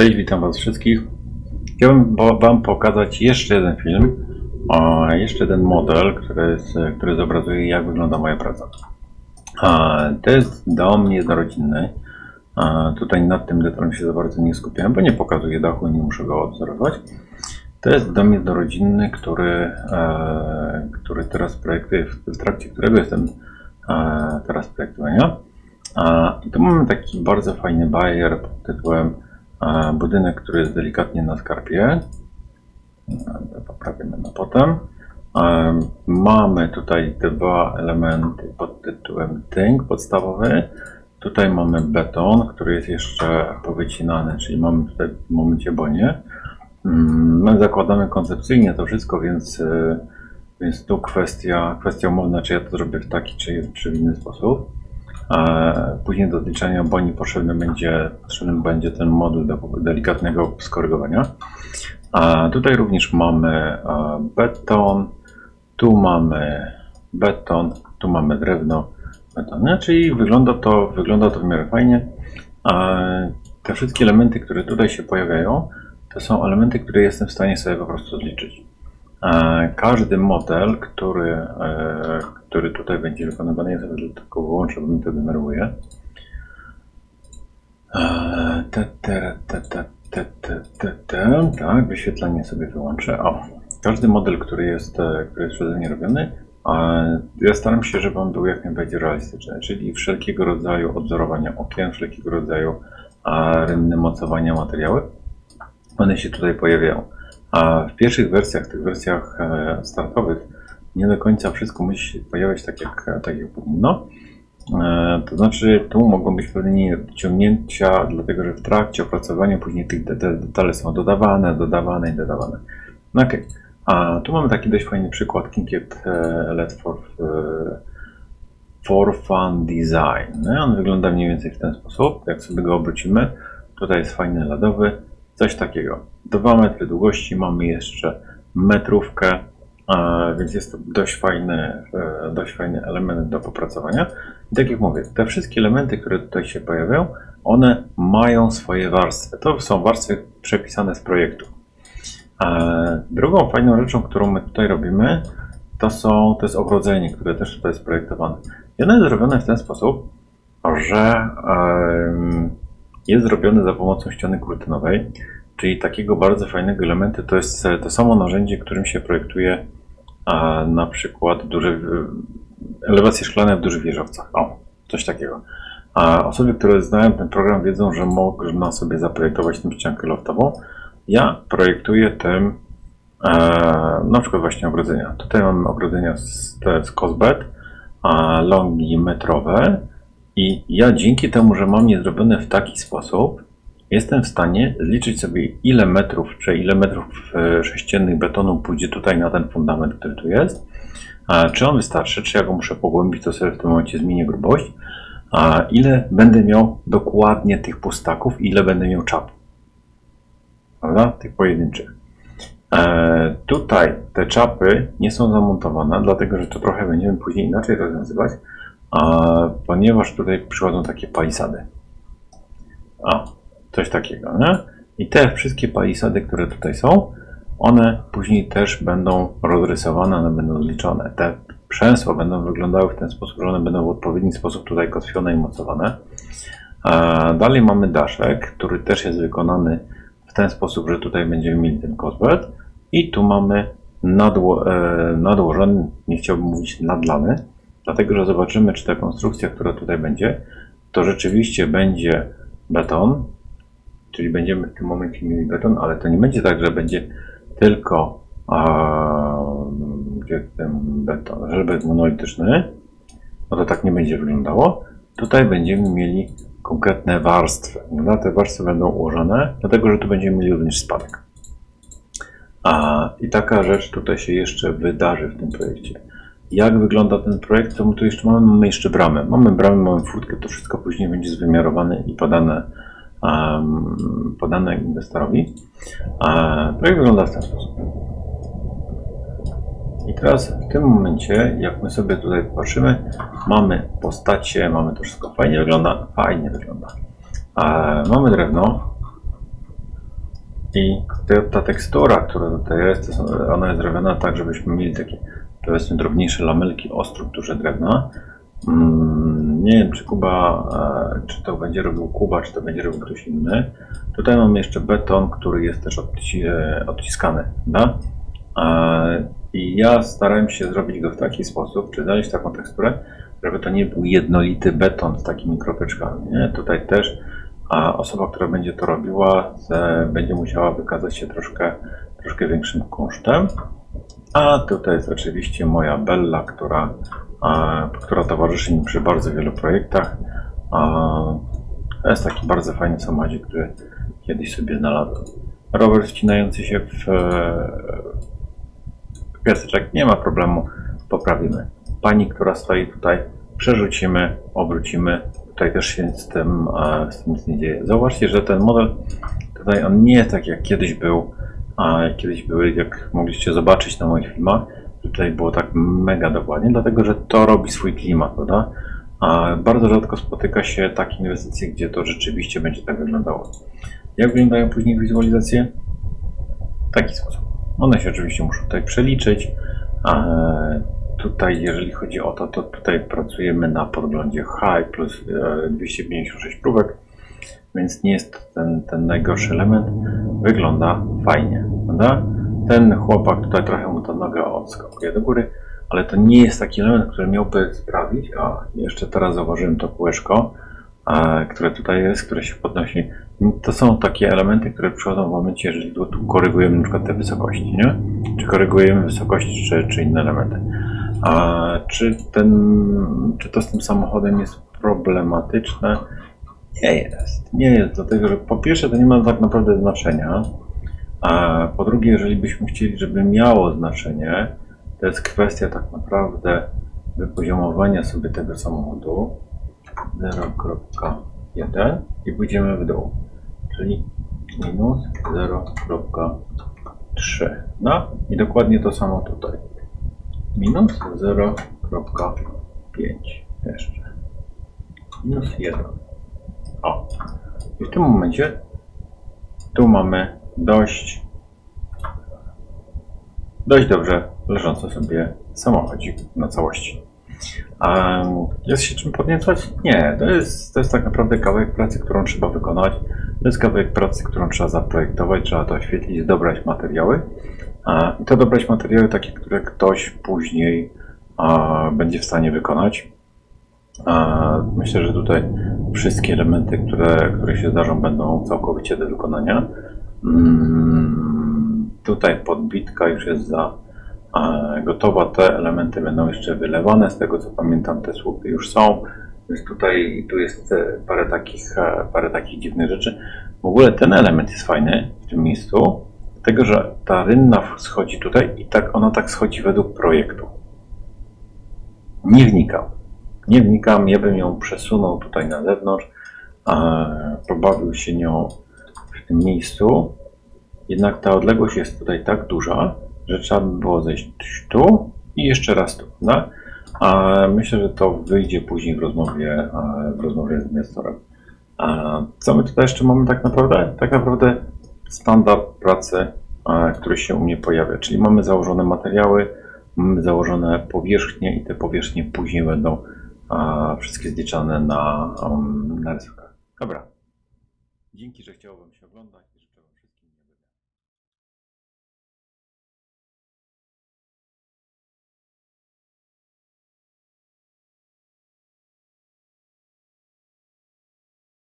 Cześć, witam Was wszystkich. Chciałbym Wam pokazać jeszcze jeden film, jeszcze jeden model, który, jest, który zobrazuje jak wygląda moja praca. To jest dom jednorodzinny. Tutaj nad tym detalem się za bardzo nie skupiałem, bo nie pokazuję dachu, nie muszę go odzorować. To jest dom jednorodzinny, który, e, który teraz projektuję, w, trakcie którego jestem e, teraz projektowania. I tu mamy taki bardzo fajny bajer pod tytułem budynek, który jest delikatnie na skarpie. E, Poprawimy na potem. E, Mamy tutaj dwa elementy pod tytułem tynk podstawowy. Tutaj mamy beton, który jest jeszcze powycinany, czyli mamy tutaj w momencie bonię. Mm, My zakładamy koncepcyjnie to wszystko, więc, e, więc tu kwestia, kwestia umowna, czy ja to zrobię w taki, czy, czy w inny sposób. E, Później do odliczania boni potrzebny będzie, potrzebny będzie ten moduł do delikatnego skorygowania. A tutaj również mamy e, beton, tu mamy beton, tu mamy drewno, beton. No, czyli wygląda to, wygląda to w miarę fajnie. E, Te wszystkie elementy, które tutaj się pojawiają, to są elementy, które jestem w stanie sobie po prostu zliczyć. E, każdy model, który, e, który tutaj będzie wykonywany, ja sobie tylko wyłączę, bo mi to denerwuje. E, tak, wyświetlenie sobie wyłączę. O, każdy model, który jest, który jest przeze mnie robiony, ja staram się, żeby on był jak najbardziej realistyczny, czyli wszelkiego rodzaju odzorowania okien, wszelkiego rodzaju rynny mocowania materiały, one się tutaj pojawiają. A w pierwszych wersjach, tych wersjach e, startowych, nie do końca wszystko musi się pojawiać tak jak, tak jak powinno. E, To znaczy, tu mogą być pewne niedociągnięcia, dlatego że w trakcie opracowania później tych de- de- detale są dodawane, dodawane i dodawane. No okej. A tu mamy taki dość fajny przykład Kinkiet e, LED for, e, for Fun Design. No, on wygląda mniej więcej w ten sposób. Jak sobie go obrócimy, tutaj jest fajny LEDowy, coś takiego. 2 metry długości, mamy jeszcze metrówkę, e, więc jest to dość fajny, e, dość fajny element do popracowania. I tak jak mówię, te wszystkie elementy, które tutaj się pojawiają, one mają swoje warstwy. To są warstwy przepisane z projektu. E, Drugą fajną rzeczą, którą my tutaj robimy, to, są, to jest ogrodzenie, które też tutaj jest projektowane. I ono jest zrobione w ten sposób, że jest zrobione za pomocą ściany kurtynowej, czyli takiego bardzo fajnego elementu. To jest to samo narzędzie, którym się projektuje a, na przykład duże, elewacje szklane w dużych wieżowcach. O, coś takiego. A osoby, które znają ten program, wiedzą, że można sobie zaprojektować tym ściankę loftową. Ja projektuję tym e, na przykład właśnie ogrodzenia. Tutaj mamy ogrodzenia z, z Cosbet, a longi metrowe i ja dzięki temu, że mam je zrobione w taki sposób, jestem w stanie zliczyć sobie ile metrów, czy ile metrów e, sześciennych betonu pójdzie tutaj na ten fundament, który tu jest. Czy on wystarczy, czy ja go muszę pogłębić, to sobie w tym momencie zmienię grubość. A ile będę miał dokładnie tych pustaków, ile będę miał czap. Prawda? Tych pojedynczych. E, tutaj te czapy nie są zamontowane, dlatego że to trochę będziemy później inaczej rozwiązywać, ponieważ tutaj przychodzą takie palisady. A, coś takiego, nie? I te wszystkie palisady, które tutaj są, one później też będą rozrysowane, one będą zliczone. Te przęsła będą wyglądały w ten sposób, że one będą w odpowiedni sposób tutaj kotwione i mocowane. A dalej mamy daszek, który też jest wykonany w ten sposób, że tutaj będziemy mieli ten kozbet i tu mamy nadło, e, nadłożony, nie chciałbym mówić nadlany, dlatego że zobaczymy, czy ta konstrukcja, która tutaj będzie, to rzeczywiście będzie beton, czyli będziemy w tym momencie mieli beton, ale to nie będzie tak, że będzie tylko ten beton, żelbet monolityczny, no to tak nie będzie wyglądało. Tutaj będziemy mieli konkretne warstwy. No, te warstwy będą ułożone, dlatego że tu będziemy mieli również spadek. A, I taka rzecz tutaj się jeszcze wydarzy w tym projekcie. Jak wygląda ten projekt? Co my tu jeszcze mamy? Mamy jeszcze bramę. Mamy bramę, mamy furtkę, to wszystko później będzie zwymiarowane i podane, um, podane inwestorowi. A, projekt wygląda w ten sposób. I teraz w tym momencie, jak my sobie tutaj popatrzymy, mamy postacie, mamy to wszystko fajnie wygląda, fajnie wygląda. A, mamy drewno, I ta, ta tekstura, która tutaj jest, to ona jest zrobiona tak, żebyśmy mieli takie powiedzmy drobniejsze lamelki o strukturze drewna. Mm, Nie wiem, czy Kuba, e, czy to będzie robił Kuba, czy to będzie robił ktoś inny. Tutaj mam jeszcze beton, który jest też e, odciskany, prawda? E, I ja starałem się zrobić go w taki sposób, czy znaleźć taką teksturę, żeby to nie był jednolity beton z takimi kropeczkami. Nie? Tutaj też a osoba, która będzie to robiła, będzie musiała wykazać się troszkę, troszkę większym kunsztem. A tutaj jest oczywiście moja Bella, która, a, która towarzyszy mi przy bardzo wielu projektach. A, to jest taki bardzo fajny samochodzik, który kiedyś sobie znalazłem. Rower wcinający się w, e, w piaseczek, nie ma problemu, poprawimy. Pani, która stoi tutaj, przerzucimy, obrócimy. Tutaj też się z tym, e, z tym nic nie dzieje. Zauważcie, że ten model tutaj on nie jest tak jak kiedyś był, a kiedyś były, jak mogliście zobaczyć na moich filmach, tutaj było tak mega dokładnie, dlatego że to robi swój klimat, prawda? A bardzo rzadko spotyka się takie inwestycje, gdzie to rzeczywiście będzie tak wyglądało. Jak wyglądają później wizualizacje? W taki sposób. One się oczywiście muszą tutaj przeliczyć. A tutaj, jeżeli chodzi o to, to tutaj pracujemy na podglądzie high plus e, 256 próbek, więc nie jest ten, ten najgorszy element. Wygląda fajnie, prawda? Ten chłopak tutaj trochę mu ta noga odskakuje do góry, ale to nie jest taki element, który miałby sprawić. A jeszcze teraz zauważyłem to kółeczko, e, które tutaj jest, które się podnosi. To są takie elementy, które przychodzą w momencie, jeżeli tu, korygujemy na przykład te wysokości, nie? Czy korygujemy wysokości, czy, czy inne elementy. A czy ten, czy to z tym samochodem jest problematyczne? Nie jest. Nie jest, dlatego że po pierwsze to nie ma tak naprawdę znaczenia, a po drugie, jeżeli byśmy chcieli, żeby miało znaczenie, to jest kwestia tak naprawdę wypoziomowania sobie tego samochodu 0.1 i pójdziemy w dół, czyli minus 0.3. No i dokładnie to samo tutaj. Minus 0.5 jeszcze. Minus 1. I w tym momencie tu mamy dość dość dobrze leżący sobie samochodzik na całości. A jest się czym podniecać? Nie, to jest, to jest tak naprawdę kawałek pracy, którą trzeba wykonać. To jest kawałek pracy, którą trzeba zaprojektować, trzeba to oświetlić, dobrać materiały. A, I to dobrać materiały takie, które ktoś później a, będzie w stanie wykonać. A, myślę, że tutaj wszystkie elementy, które, które się zdarzą, będą całkowicie do wykonania. Mm, tutaj podbitka już jest za e, gotowa. Te elementy będą jeszcze wylewane. Z tego co pamiętam, te słupy już są. Więc tutaj tu jest e, parę takich, e, parę takich dziwnych rzeczy. W ogóle ten element jest fajny w tym miejscu, dlatego że ta rynna schodzi tutaj i tak ona tak schodzi według projektu. Nie wnikam. Nie wnikam, ja bym ją przesunął tutaj na zewnątrz, pobawił się nią w tym miejscu. Jednak ta odległość jest tutaj tak duża, że trzeba by było zejść tu i jeszcze raz tu. No? A myślę, że to wyjdzie później w rozmowie, w rozmowie z inwestorem. A co my tutaj jeszcze mamy tak naprawdę? Tak naprawdę standard pracy, który się u mnie pojawia, czyli mamy założone materiały, mamy założone powierzchnie i te powierzchnie później będą e, wszystkie zliczane na, em, na rysowkach. Dobra. Dzięki, że chciało Wam się oglądać.